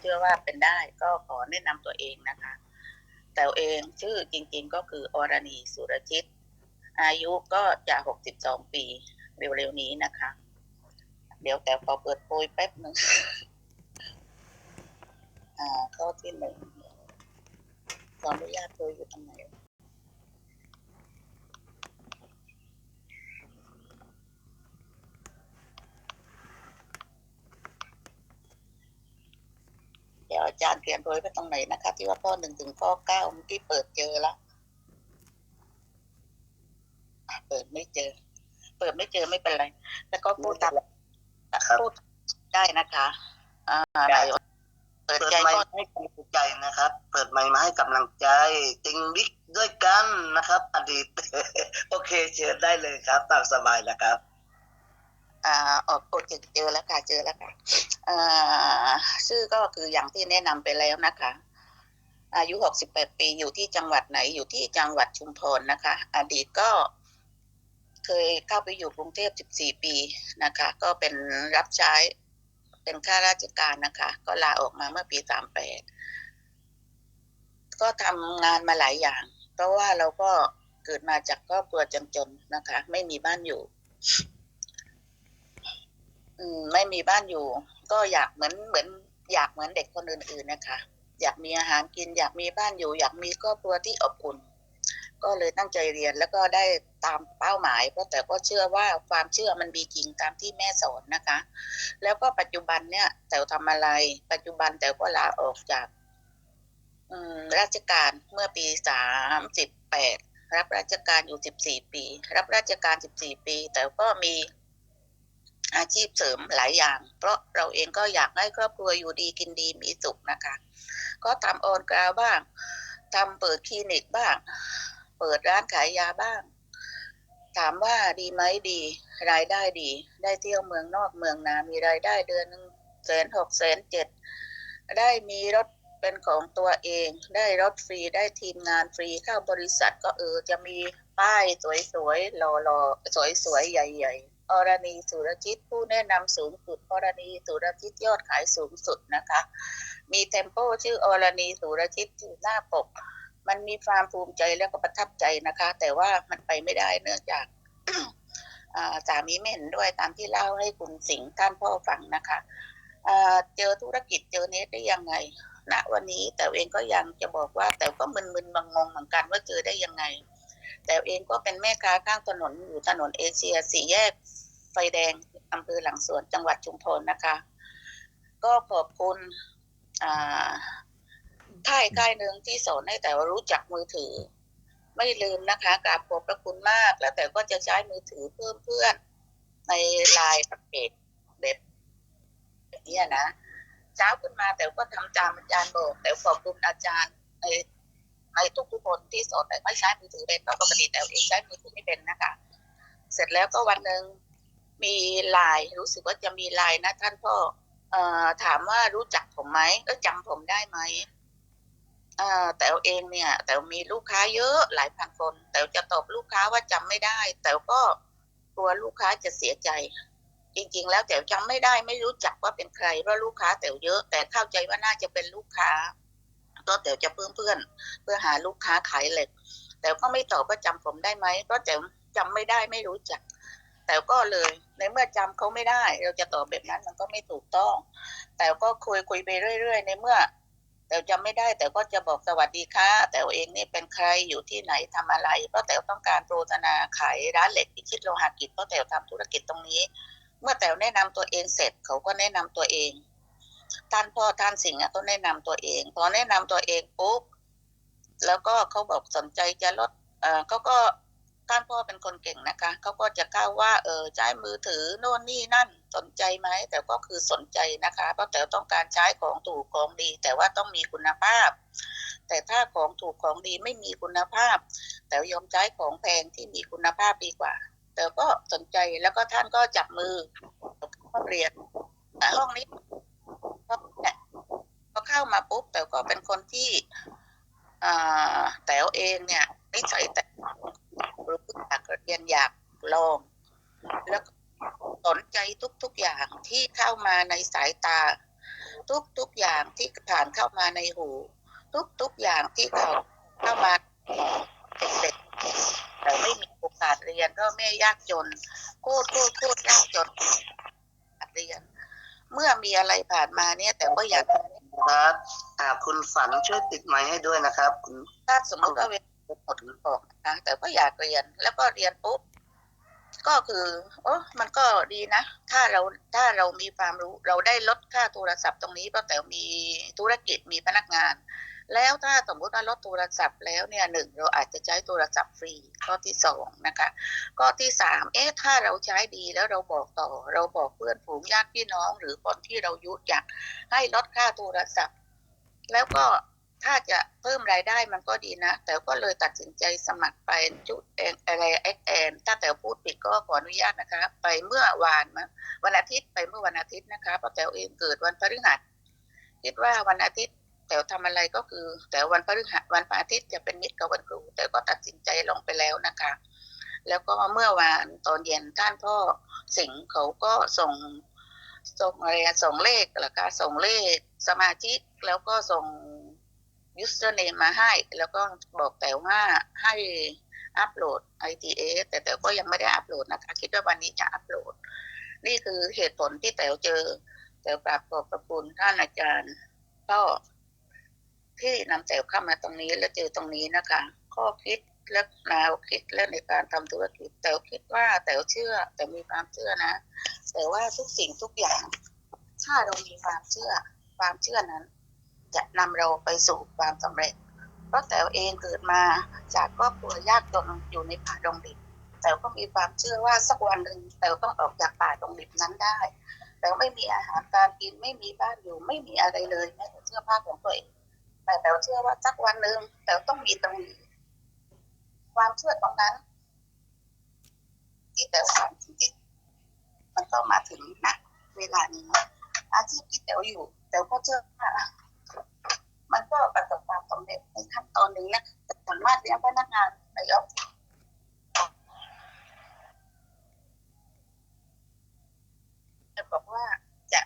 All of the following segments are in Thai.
เชื่อว่าเป็นได้ก็ขอแนะนำตัวเองนะคะ แต่เองชื่อจริงๆก็คืออรณีสุรจิต อายุก็จะหกสิบสองปีเร็วๆนี้นะคะ เดี๋ยวแต่ขอเปิดโพยแป๊บหนึ่งอ่าข้อที่หนึ่งขออนุญาตโพยอยู่ตรงไหน เดี๋ยว อาจารย์เขียนโพยไปตรงไหนนะคะ ที่ว่าข้อหนึ่งถึงข้อเก้าเมื่อกี้เปิดเจอแล้วอะเปิดไม่เจอ เปิดไม่เจอไม่เป็นไรแต่ก็พูดตามครับพูดได้นะคะอ่าได้ไหนเปิดเปิดใจไมก็ค์ให้กำลังใจนะครับ เปิดไมค์มาให้กำลังใจ ติงบิ๊กด้วยกันนะครับ อดีต โอเคเชิญได้เลยครับตามสบายนะครับ อออกโอเจอแล้วค่ะเจอแล้วค่ะชื่อก็คืออย่างที่แนะนำไปแล้วนะคะ อายุ 68 ปีอยู่ที่จังหวัดไหนอยู่ที่จังหวัดชุมพรนะคะ อดีตก็เคยเข้าไปอยู่กรุงเทพ 14 ปีนะคะ ก็เป็นรับใช้เป็นข้าราชการนะคะ ก็ลาออกมาเมื่อปี 38 ก็ทำงานมาหลายอย่าง เพราะว่าเราก็เกิดมาจากครอบครัวจนๆนะคะ ไม่มีบ้านอยู่ ไม่มีบ้านอยู่ ก็อยากเหมือนเหมือน อยากเหมือนเด็กคนอื่นๆนะคะ อยากมีอาหารกิน อยากมีบ้านอยู่ อยากมีครอบครัวที่อบอุ่นก็เลยตั้งใจเรียนแล้วก็ได้ตามเป้าหมาย เพราะแต่ก็เชื่อว่าความเชื่อมันมีจริงตามที่แม่สอนนะคะ แล้วก็ปัจจุบันเนี่ยแต่ทำอะไร ปัจจุบันแต่ก็ลาออกจากราชการเมื่อปีสามสิบแปดรับราชการอยู่สิบสี่ปี รับราชการสิบสี่ปี แต่ก็มี อาชีพเสริมหลายอย่าง เพราะเราเองก็อยากให้ครอบครัวอยู่ดีกินดีมีสุขนะคะ ก็ทำออนกราวบ้างทำเปิดคลินิกบ้าง เปิดร้านขายยาบ้าง ถามว่าดีไหมดี รายได้ดี ได้เที่ยวเมืองนอกเมืองนา มีรายได้เดือนหนึ่งแสนหกแสนเจ็ดได้มีรถเป็นของตัวเอง ได้รถฟรีได้ทีมงานฟรีเข้าบริษัทก็เออจะมีป้ายสวยๆหล่อๆสวยๆใหญ่ ๆ อรณีสุรจิตผู้แนะนำสูงสุดอรณีสุรจิตยอดขายสูงสุดนะคะ มีเทมโปชื่ออรณีสุรจิตอยู่หน้าปก มันมีความภูมิใจแล้วก็ประทับใจนะคะ แต่ว่ามันไปไม่ได้เนื่องจากอ่าสามีไม่เห็นด้วยตามที่เล่าให้คุณสิงห์ท่านพ่อฟังนะคะเจอธุรกิจเจอเน็ตได้ยังไงณวันนี้แต่เองก็ยังจะบอกว่า แต่ก็มึนๆบางงงเหมือนกันว่าเจอได้ยังไง แต่เองก็เป็นแม่ค้าข้างถนนอยู่ถนนเอเชียสี่แยก ไฟแดงอำเภอหลังสวนจังหวัดชุมพรนะคะ ก็ขอบคุณอ่าค่ายค่ายหนึ่งที่สอนให้แต่ว่ารู้จักมือถือ ไม่ลืมนะคะกราบขอบพระคุณมาก แล้วแต่ก็จะใช้มือถือเพิ่มเพื่อนในไลน์ประเภทแบบแบบนี้นะเช้าขึ้นมาแต่ก็ทำตามอาจารย์บอก แต่ขอบคุณอาจารย์ในในทุกๆคนที่สอนแต่ไม่ใช้มือถือเป็นปกติแต่เองใช้มือถือไม่เป็นนะคะ เสร็จแล้วก็วันหนึ่ง มีไลน์รู้สึกว่าจะมีไลน์นะท่านพ่อเอ่อถามว่ารู้จักผมไหมก็จำผมได้ไหมเอ่อแต่เองเนี่ย แต่มีลูกค้าเยอะหลายพันคน แต่จะตอบลูกค้าว่าจำไม่ได้ แต่ก็กลัวลูกค้าจะเสียใจ จริงๆ แล้วแต่จำไม่ได้ไม่รู้จักว่าเป็นใครเพราะลูกค้าแต่เยอะ แต่เข้าใจว่าน่าจะเป็นลูกค้า ก็แต่จะเพื่อนเพื่อนเพื่อหาลูกค้าขายเหล็ก แต่ก็ไม่ตอบว่าจำผมได้ไหมเพราะแต่จำไม่ได้ไม่รู้จัก แต่ก็เลยในเมื่อจำเขาไม่ได้ เราจะตอบแบบนั้นมันก็ไม่ถูกต้อง แต่ก็คุยคุยไปเรื่อย ๆ ในเมื่อแต่จำไม่ได้แต่ก็จะบอกสวัสดีค่ะแต่เองนี่เป็นใครอยู่ที่ไหนทำอะไรเพราะแต่ต้องการโฆษณาขายร้านเหล็กพิชิตโลหะกิจเพราะแต่ทำธุรกิจตรงนี้ เมื่อแต่แนะนำตัวเองเสร็จเขาก็แนะนำตัวเองท่านพ่อท่านสิงห์ก็แนะนำตัวเองพอแนะนำตัวเองปุ๊บแล้วก็เขาบอกสนใจจะลดเอ่อเขาก็ ท่านพ่อเป็นคนเก่งนะคะเขาก็จะกล้าวว่าเออใช้มือถือโน่นนี่นั่นสนใจไหมแต่ก็คือสนใจนะคะเพราะแต่ต้องการใช้ของถูกของดี แต่ว่าต้องมีคุณภาพ แต่ถ้าของถูกของดีไม่มีคุณภาพ แต่ยอมใช้ของแพงที่มีคุณภาพดีกว่า แต่ก็สนใจแล้วก็ท่านก็จับมือห้องเรียนอ่ห้องนี้เนี่ยพอเข้ามาปุ๊บแต่ก็เป็นคนที่แต่วเองเนี่ยนิสัยแต่ รู้อยากเรียนอยากลอง แล้วก็สนใจทุกๆอย่างที่เข้ามาในสายตา ทุกทุกอย่างที่ผ่านเข้ามาในหู ทุกทุกอย่างที่เขาเข้ามาเด็กๆแต่ไม่มีโอกาสเรียนก็แม่ยากจนโคตรโคตรโคตรยากจนเรียน เมื่อมีอะไรผ่านมาเนี่ย แต่ก็อยากครับอ่าคุณฝันช่วยติดไมค์ให้ด้วยนะครับคุณถ้าสมมติว่าเวลา หมดบอกนะแต่ก็อยากเรียนแล้วก็เรียนปุ๊บก็คือโอ้มันก็ดีนะ ถ้าเราถ้าเรามีความรู้ เราได้ลดค่าโทรศัพท์ตรงนี้เพราะแต่มีธุรกิจมีพนักงาน แล้วถ้าสมมติว่าลดโทรศัพท์แล้วเนี่ยหนึ่งเราอาจจะใช้โทรศัพท์ฟรีข้อที่สองนะคะข้อที่สามเอ๊ะถ้าเราใช้ดีแล้วเราบอกต่อ เราบอกเพื่อนฝูงญาติพี่น้อง หรือคนที่เรายุดอยากให้ลดค่าโทรศัพท์ แล้วก็ ถ้าจะเพิ่มรายได้มันก็ดีนะแต่ก็เลยตัดสินใจสมัครไปจุดเออะไรเอ็กแอนถ้าแต่พูดผิดก็ขออนุญาตนะคะ ไปเมื่อวานมั้งวันอาทิตย์ไปเมื่อวันอาทิตย์นะคะเพราะแต่เองเกิดวันพฤหัสคิดว่าวันอาทิตย์แต่ทำอะไรก็คือ แต่วันพฤหัสวันอาทิตย์จะเป็นมิตรกับวันครู แต่ก็ตัดสินใจลงไปแล้วนะคะ แล้วก็เมื่อวานตอนเย็นท่านพ่อสิงห์เขาก็ส่งส่งอะไรส่งเลขแล้วก็ส่งเลขสมาชิกแล้วก็ส่ง username มาให้ แล้วก็บอกแต่ว่าให้อัปโหลด ITA แต่แต่ก็ยังไม่ได้อัปโหลดนะคะ คิดว่าวันนี้จะอัปโหลด นี่คือเหตุผลที่แต๋วเจอ แต๋วกราบขอบพระคุณท่านอาจารย์ก็ที่นำแต๋วเข้ามาตรงนี้และเจอตรงนี้นะคะข้อคิดและแนวคิดและในการทำธุรกิจ แต๋วคิดว่าแต๋วเชื่อแต่มีความเชื่อนะ แต่ว่าทุกสิ่งทุกอย่าง ถ้าเรามีความเชื่อ ความเชื่อนั้น จะนำเราไปสู่ความสำเร็จ เพราะแต๋วเองเกิดมาจากครอบครัวยากจนอยู่ในป่าดงดิบแต๋วก็มีความเชื่อว่าสักวันหนึ่งแต๋วต้องออกจากป่าดงดิบนั้นได้แต๋วไม่มีอาหารการกินไม่มีบ้านอยู่ไม่มีอะไรเลยแม้แต่เสื้อผ้าของตัวเองแต่แต๋วเชื่อว่าสักวันหนึ่งแต๋วต้องมีตรงนี้ความเชื่อตรงนั้น ที่แต๋วฝันที่มันก็มาถึงนะเวลานี้อาชีพที่แต๋วอยู่แต๋วก็เชื่อว่า ก็ประสบความสำเร็จในขั้นตอนหนึ่งนะสามารถเลี้ยงพนักงานในออฟฟิศจะบอกว่าจะ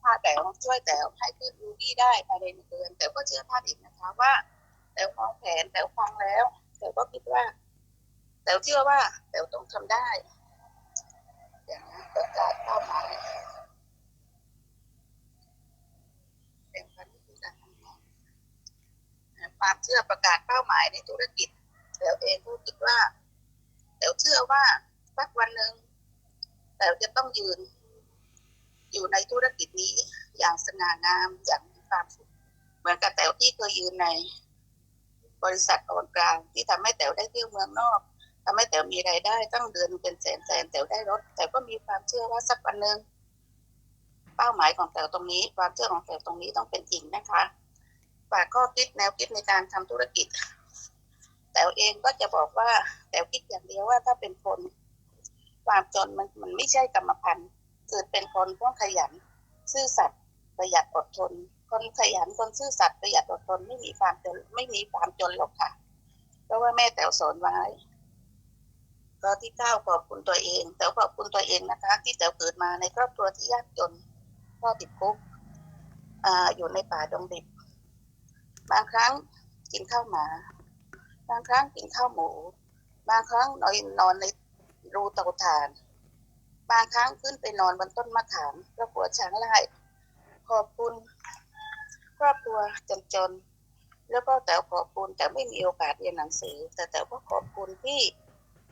พาแต่ช่วยแต่ให้ขึ้นรูบี้ได้ภายในเดือน แต่ก็เชื่อท่านอีกนะคะว่า แต่วางแผนแต่ฟังแล้ว แต่ก็คิดว่า แต่เชื่อว่าแต่ต้องทำได้ อย่างนั้นประกาศเป้าหมาย เป็นพันธุ์ที่การทำงานความเชื่อประกาศเป้าหมายในธุรกิจแต๋วเองก็คิดว่าแต๋วเชื่อว่าสักวันหนึ่งแต๋วจะต้องยืน อยู่ในธุรกิจนี้อย่างสง่างามอย่างมีความสุขเหมือนกับแต๋วที่เคยยืนใน บริษัทออนกลางที่ทำให้แต๋วได้เที่ยวเมืองนอกทำให้แต๋วมีรายได้ตั้งเดือนเป็นแสนแสนแต๋วได้รถแต่ก็มีความเชื่อว่าสักวันหนึ่งเป้าหมายของแต่ตรงนี้ ความเชื่อของแต่ตรงนี้ต้องเป็นจริงนะคะ ฝากข้อคิดแนวคิดในการทำธุรกิจ แต่เองก็จะบอกว่าแต่คิดอย่างเดียวว่าถ้าเป็นคนความจนมันมันไม่ใช่กรรมพันธุ์เกิดเป็นคนต้องขยัน ซื่อสัตย์ประหยัดอดทน คนขยันคนซื่อสัตย์ประหยัดอดทนไม่มีความจนไม่มีความจนหรอกค่ะเพราะว่าแม่แต๋วสอนไว้ก็ที่เก้าขอบคุณตัวเอง แต่ขอบคุณตัวเองนะคะ ที่แต๋วเกิดมาในครอบครัวที่ยากจนพ่อติดคุกออยู่ในป่าดงดิบ บางครั้งกินข้าวหมา บางครั้งกินข้าวหมู บางครั้งนอนนอนในรูเตาถ่าน บางครั้งขึ้นไปนอนบนต้นมะขามครอบครัวช้างไร่ขอบคุณครอบครัวจนๆแล้วก็แต่ขอบคุณแต่ไม่มีโอกาสเรียนหนังสือ แต่แต่ก็ขอบคุณที่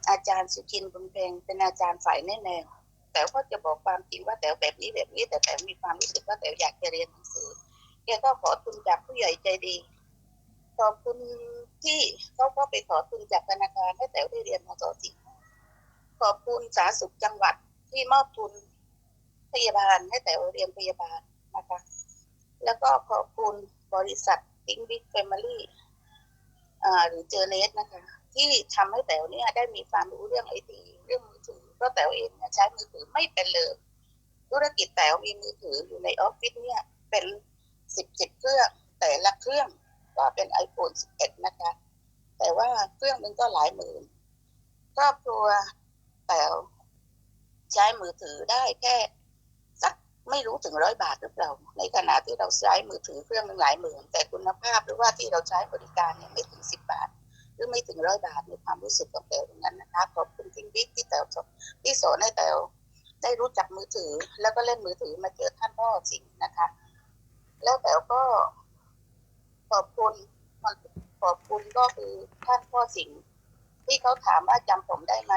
อาจารย์สุจินบุญเพ็งเป็นอาจารย์ฝ่ายแน่แนวแต่ก็จะบอกความจริงว่าแต่แบบนี้แบบนี้แต่แต่มีความรู้สึกว่าแต่อยากจะเรียนหนัง แกก็ขอทุนจากผู้ใหญ่ใจดี ขอบคุณที่เขาก็ไปขอทุนจากธนาคารให้แต่ได้เรียนมศสี่ขอบคุณสาธารณสุขจังหวัดที่มอบทุนพยาบาลให้แต่เรียนพยาบาลนะคะ แล้วก็ขอบคุณบริษัท Think Big Family อ่หรือเจอเนสนะคะ ที่ทำให้แต๋วเนี่ยได้มีความรู้เรื่องไอทีเรื่องมือถือเพราะแต๋วเองเนี่ยใช้มือถือไม่เป็นเลย ธุรกิจแต๋วมีมือถืออยู่ในออฟฟิศเนี่ยเป็น สิบสิบเครื่อง แต่ละเครื่องก็เป็น iPhone 11 นะคะ แต่ว่าเครื่องนึงก็หลายหมื่นครอบครัวแต๋วใช้มือถือได้แค่สักไม่รู้ถึงร้อยบาทหรือเปล่า ในขณะที่เราใช้มือถือเครื่องนึงหลายหมื่น แต่คุณภาพหรือว่าที่เราใช้บริการเนี่ยไม่ถึงสิบบาท หรือไม่ถึงร้อยบาทในความรู้สึกของแต๋วตรงนั้นนะคะขอบคุณทิงบิ๊กที่แต๋วสอนที่สอนให้แต๋วได้รู้จักมือถือ แล้วก็เล่นมือถือมาเจอท่านพ่อสิงนะคะ แล้วแต๋วก็ขอบคุณขอบคุณก็คือท่านพ่อสิงห์ที่เขาถามว่าจำผมได้ไหม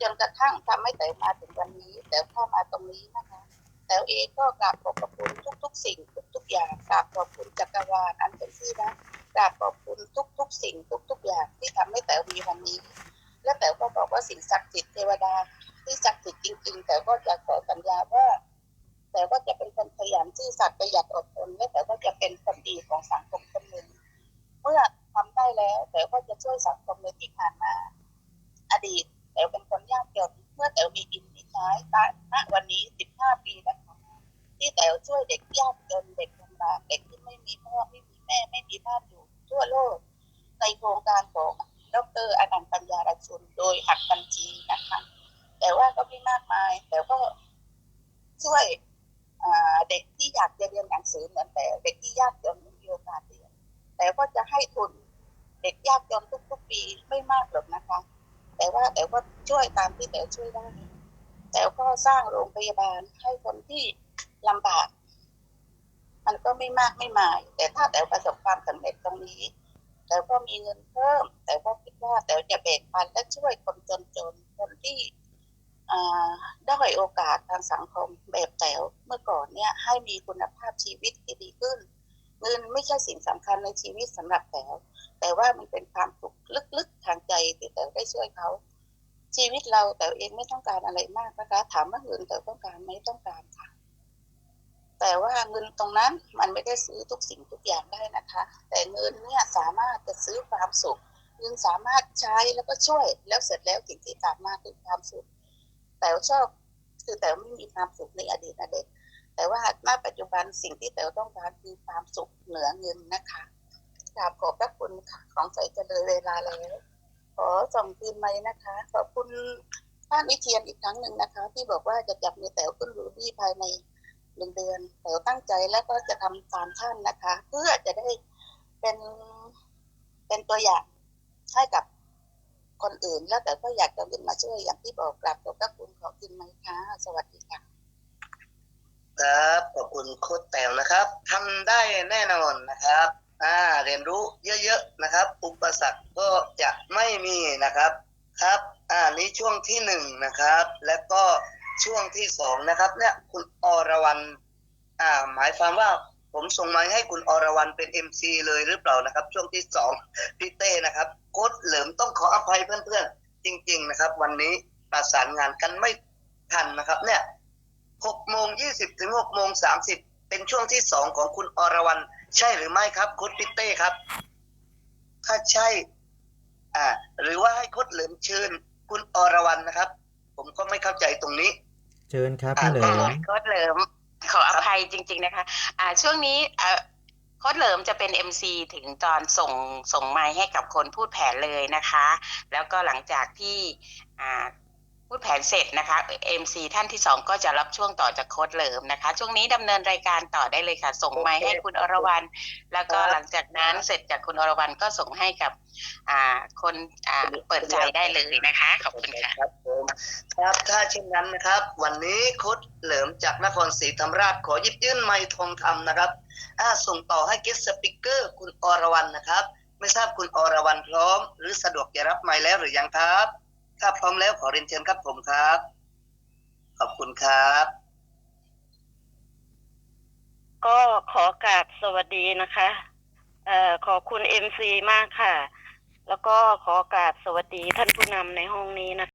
จนกระทั่งทำให้แต๋วมาถึงวันนี้ แต๋วเข้ามาตรงนี้นะคะ แต๋วเองก็กราบขอบคุณทุก ๆ สิ่ง ทุก ๆ อย่างกราบขอบคุณจักรวาลอันเป็นที่รักกราบขอบคุณทุก ๆ สิ่ง ทุก ๆ อย่างที่ทำให้แต๋วมีวันนี้ และแต๋วก็บอกว่าสิ่งศักดิ์สิทธิ์เทวดาที่ศักดิ์สิทธิ์จริง ๆ แต่ก็จะขอสัญญาว่า แต่ก็จะเป็นคนขยันซื่อสัตย์ประหยัดอดทนและแต่ก็จะเป็นคนดีของสังคมคนหนึ่งเมื่อทำได้แล้ว แต่ก็จะช่วยสังคมในที่ผ่านมา อดีตแต่เป็นคนยากจนเมื่อแต่มีกินมีใช้ตาณวันนี้15ปีแล้วที่แต่ช่วยเด็กยากจนเด็กลำบากเด็กที่ไม่มีพ่อไม่มีแม่ไม่มีบ้านอยู่ทั่วโลก ในโครงการของดรอนันต์ปัญญาราชุนโดยหักบัญชีนะคะแต่ว่าก็ไม่มากมายแต่ก็ช่วย เด็กที่อยากจะเรียนหนังสือเหมือนแต่ เด็กที่ยากจนไม่มีโอกาสเรียน แต่ก็จะให้ทุนเด็กยากจนทุกๆปีไม่มากหรอกนะคะ แต่ว่าแต่ก็ช่วยตามที่แต่ช่วยได้แต่ก็สร้างโรงพยาบาลให้คนที่ลำบาก มันก็ไม่มากไม่มาย แต่ถ้าแต่ประสบความสำเร็จตรงนี้ แต่ก็มีเงินเพิ่ม แต่ก็คิดว่าแต่จะแบ่งปันและช่วยคนจนๆคนที่ ด้อยโอกาสทางสังคมแบบแต๋วเมื่อก่อนเนี่ยให้มีคุณภาพชีวิตที่ดีขึ้น เงินไม่ใช่สิ่งสำคัญในชีวิตสำหรับแต๋วแต่ว่ามันเป็นความสุขลึกๆทางใจที่แต๋วได้ช่วยเขา ชีวิตเราแต่วเองไม่ต้องการอะไรมากนะคะถามว่าเงินแต่วต้องการไหมต้องการค่ะ แต่ว่าเงินตรงนั้นมันไม่ได้ซื้อทุกสิ่งทุกอย่างได้นะคะ แต่เงินเนี่ยสามารถจะซื้อความสุขเงินสามารถใช้แล้วก็ช่วยแล้วเสร็จแล้วสิ่งที่ตามมาคือความสุข แต่วชอบคือแต่วไม่มีความสุขในอดีตนะเด็กแต่ว่าณปัจจุบันสิ่งที่แต่วต้องการคือความสุขเหนือเงินนะคะกราบขอบพระคุณค่ะของใส่จะเลยเวลาแล้ว ขอส่งคืนไหมนะคะ ขอบคุณท่านวิเทียนอีกครั้งหนึ่งนะคะ ที่บอกว่าจะจับมือแต๋วขึ้นรูบี้ภายในหนึ่งเดือนแต๋วตั้งใจแล้วก็จะทำตามท่านนะคะ เพื่อจะได้เป็นเป็นตัวอย่างให้กับ คนอื่นแล้วแต่ก็อยากจะเป็นมาช่วยอย่างที่บอกกลับขอบพระคุณขอกินไหมคะสวัสดีค่ะครับขอบคุณโค้ดแต๋วนะครับทำได้แน่นอนนะครับ อ่าเรียนรู้เยอะๆนะครับ อุปสรรคก็จะไม่มีนะครับครับ อ่านี้ช่วงที่หนึ่งนะครับ แล้วก็ช่วงที่สองนะครับ เนี่ยคุณอรวรรณอ่าหมายความว่า ผมส่งมาให้คุณอรวรรณเป็นเอ็มซีเลยหรือเปล่านะครับ ช่วงที่สองพี่เต้นะครับโค้ดเหลิมต้องขออภัยเพื่อนๆ จริง ๆ นะครับ วันนี้ประสานงานกันไม่ทันนะครับ เนี่ยหกโมงยี่สิบถึงหกโมงสามสิบเป็นช่วงที่สองของคุณอรวรรณใช่หรือไม่ครับคุณพิเต้ครับ ถ้าใช่ อ่า หรือว่าให้โคดเหลิมเชิญ คุณอรวรรณนะครับ ผมก็ไม่เข้าใจตรงนี้ เชิญครับพี่เหลิอ่ามโค้ดเหลิม ขออภัยจริง ๆ นะคะอ่าช่วงนี้อ่าโค้ดเหลิมจะเป็น MC ถึงตอนส่งส่งไม้ให้กับคนพูดแผนเลยนะคะ แล้วก็หลังจากที่อ่า พูดแผนเสร็จนะคะ MC ท่านที่สองก็จะรับช่วงต่อจากโค้ดเหลิมนะคะ ช่วงนี้ดำเนินรายการต่อได้เลยค่ะ ส่งไมค์ให้คุณอรวรรณแล้วก็หลังจากนั้นเสร็จจากคุณอรวรรณก็ส่งให้กับอ่าคนอ่าเปิดใจได้เลยนะคะขอบคุณค่ะครับผมครับถ้าเช่นนั้นนะครับ วันนี้โค้ดเหลิมจากนครศรีธรรมราชขอหยิบยื่นไมค์ทองคำนะครับอ่าส่งต่อให้เกสสปิเกอร์คุณอรวรรณนะครับ ไม่ทราบคุณอรวรรณพร้อม หรือสะดวกจะรับไมค์แล้วหรือยังครับ ครับพร้อมแล้วขอเรียนเชิญครับผมครับ ขอบคุณครับ ก็ขอกราบสวัสดีนะคะเอ่อขอบคุณเอ็มซีมากค่ะ แล้วก็ขอกราบสวัสดีท่านผู้นำในห้องนี้นะคะ